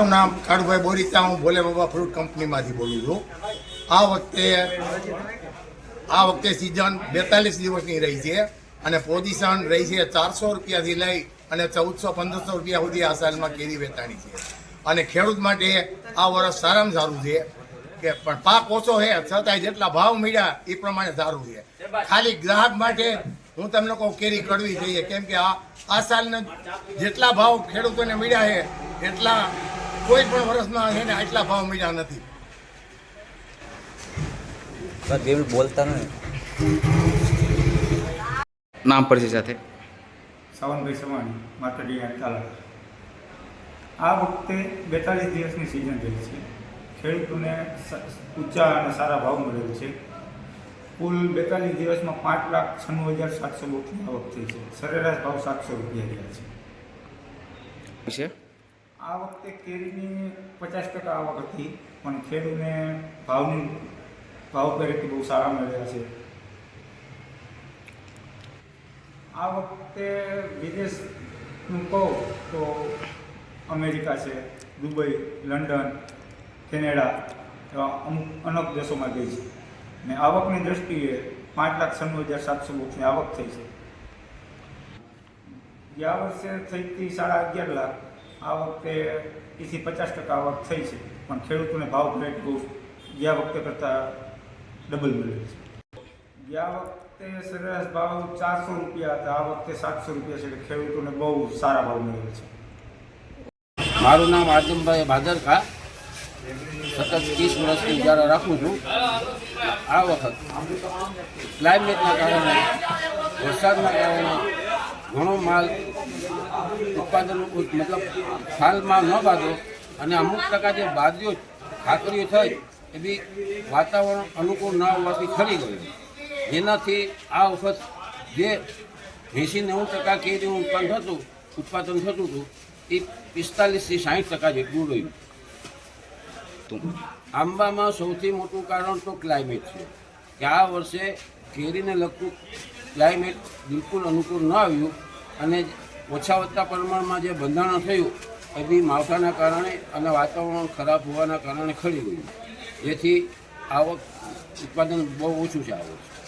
મારું નામ કાળુભાઈ બોરીચા, હું ભોલે બાબા ફ્રૂટ કંપનીમાંથી બોલું છું. આ વખતે આ વખતે સિઝન બેતાલીસ દિવસની રહી છે અને પોઝિશન રહી છે ચારસો રૂપિયાથી લઈ અને ચૌદસો, પંદરસો રૂપિયા સુધી આ સાલમાં કેરી વેચાણી છે. અને ખેડૂત માટે આ વર્ષ સારામાં સારું છે કે પણ પાક ઓછો છે, છતાંય જેટલા ભાવ મળ્યા એ પ્રમાણે સારું છે. ખાલી ગ્રાહક માટે હું તમને કહું, કેરી કડવી જોઈએ. કેમ કે આ આ સાલના જેટલા ભાવ ખેડૂતોને મળ્યા છે, એટલા કોઈ પણ વર્ષના એને ને આટલા ભાવ મળ્યા નથી. બોલતા નહીં નામ પરથી સાથે. સાવનભાઈ સવાણી માતડિયા તાલા આ વખતે બેતાલીસ દિવસની સિઝન રહી છે. ખેડૂતોને ઊંચા અને સારા ભાવ મળેલ છે. કુલ બેતાલીસ દિવસમાં પાંચ લાખ છન્નું હજાર સાતસો બોક્સની આવક થઈ છે. સરેરાશ ભાવ સાતસો રૂપિયા રહ્યા છે. આ વખતે કેરીની પચાસ ટકા આવક હતી પણ ખેડૂતને ભાવની ભાવ પેરેથી બહુ સારા મળ્યા છે. આ વખતે વિદેશનું કહું તો અમેરિકા છે, દુબઈ, લંડન, કેનેડા એવા અમુક અનેક દેશોમાં ગઈ છે. ને આવકની દ્રષ્ટિએ પાંચ લાખ છન્નું હજાર સાતસો બોક્સની આવક થઈ છે. ગયા વર્ષે થઈ હતી સાડા અગિયાર લાખ. આ વખતે એથી પચાસ ટકા આવક થઈ છે, પણ ખેડૂતોને ભાવ પ્લેટ બહુ ગયા વખતે કરતાં ડબલ મળે છે. ગયા વખતે સરેરાશ ભાવ ચારસો રૂપિયા હતા, આ વખતે સાતસો રૂપિયા છે એટલે ખેડૂતોને બહુ સારા ભાવ મળે છે. મારું નામ આદમભાઈ ભાદરકા સતત ત્રીસ વર્ષથી ઉજારા રાખું છું. આ વખત ક્લાઇમેટના કારણે વરસાદના કારણે ઘણો માલ ઉત્પાદન, મતલબ હાલ સાલમાં ન બાંધો અને અમુક ટકા જે બાદરીઓ ખાતરીઓ થઈ, એ બી વાતાવરણ અનુકૂળ ન હોવાથી ખરી ગયું. જેનાથી આ વખત જે એંસી નેવું ટકા કેરીનું ઉત્પાદન થતું ઉત્પાદન થતું હતું, એ પિસ્તાલીસથી સાઠ ટકા જેટલું રહ્યું. આંબામાં સૌથી મોટું કારણ તો ક્લાઇમેટ છે, કે આ વર્ષે કેરીને લગતું ક્લાઇમેટ બિલકુલ અનુકૂળ ન આવ્યું અને ઓછા વધતા પ્રમાણમાં જે બંધારણ થયું એ બી માવઠાના કારણે અને વાતાવરણ ખરાબ હોવાના કારણે ખડી ગયું. જેથી આવક ઉત્પાદન બહુ ઓછું છે. આ વર્ષે